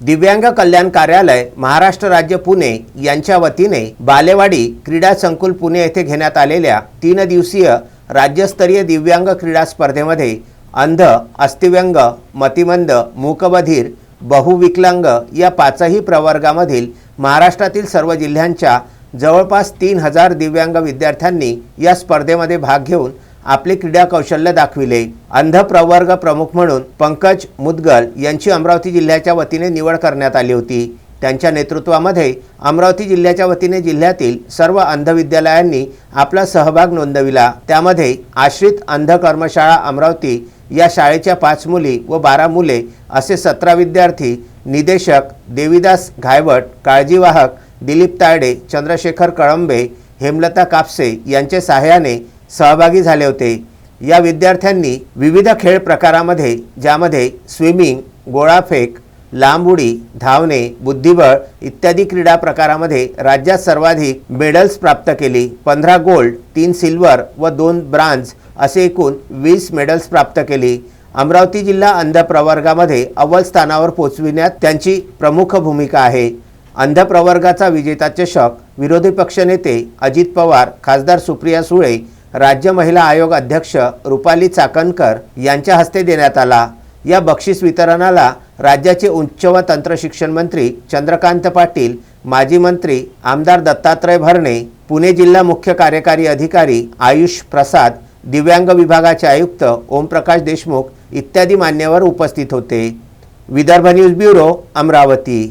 दिव्यांग कल्याण कार्यालय महाराष्ट्र राज्य पुणे यांच्या वतीने बालेवाडी क्रीडा संकुल पुणे येथे घेण्यात आलेल्या तीन दिवसीय राज्यस्तरीय दिव्यांग क्रीडा स्पर्धेमध्ये अंध अस्थिव्यंग मतिमंद मूकबधीर बहुविकलांग या पाचही प्रवर्गामधील महाराष्ट्रातील सर्व जिल्ह्यांच्या जवळपास तीन हजार दिव्यांग विद्यार्थ्यांनी या स्पर्धेमध्ये भाग घेऊन आपले क्रीडा कौशल्य दाखविले. अंध प्रवर्ग प्रमुख म्हणून पंकज मुदगल यांची अमरावती जिल्ह्याच्या वतीने निवड करण्यात आली होती. त्यांच्या नेतृत्वामध्ये अमरावती जिल्ह्याच्या वतीने जिल्ह्यातील सर्व अंध विद्यालयांनी आपला सहभाग नोंदविला. त्यामध्ये आश्रित अंध कर्मशाळा अमरावती या शाळेच्या पाच मुली व बारा मुले असे सतरा विद्यार्थी निदेशक देविदास घायवट काळजीवाहक दिलीप तायडे चंद्रशेखर कळंबे हेमलता कापसे यांचे सहाय्याने सहभागी झाले होते. या विद्यार्थ्यांनी विविध खेळ प्रकारामध्ये ज्यामध्ये स्विमिंग गोळाफेक लांब उडी धावणे बुद्धिबळ इत्यादी क्रीडा प्रकारामध्ये राज्यात सर्वाधिक मेडल्स प्राप्त केली. पंधरा गोल्ड तीन सिल्वर व दोन ब्रांझ असे एकूण वीस मेडल्स प्राप्त केली. अमरावती जिल्हा अंध प्रवर्गामध्ये अव्वल स्थानावर पोचविण्यात त्यांची प्रमुख भूमिका आहे. अंध प्रवर्गाचा विजेता चषक विरोधी पक्षनेते अजित पवार खासदार सुप्रिया सुळे राज्य महिला आयोग अध्यक्ष रुपाली चाकणकर यांच्या हस्ते देण्यात आला. या बक्षीस वितरणाला राज्याचे उच्च व तंत्र शिक्षण मंत्री चंद्रकांत पाटील माजी मंत्री आमदार दत्तात्रय भरणे पुणे जिल्हा मुख्य कार्यकारी अधिकारी आयुष प्रसाद दिव्यांग विभागाचे आयुक्त ओमप्रकाश देशमुख इत्यादी मान्यवर उपस्थित होते. Vidarbha news bureau Amravati.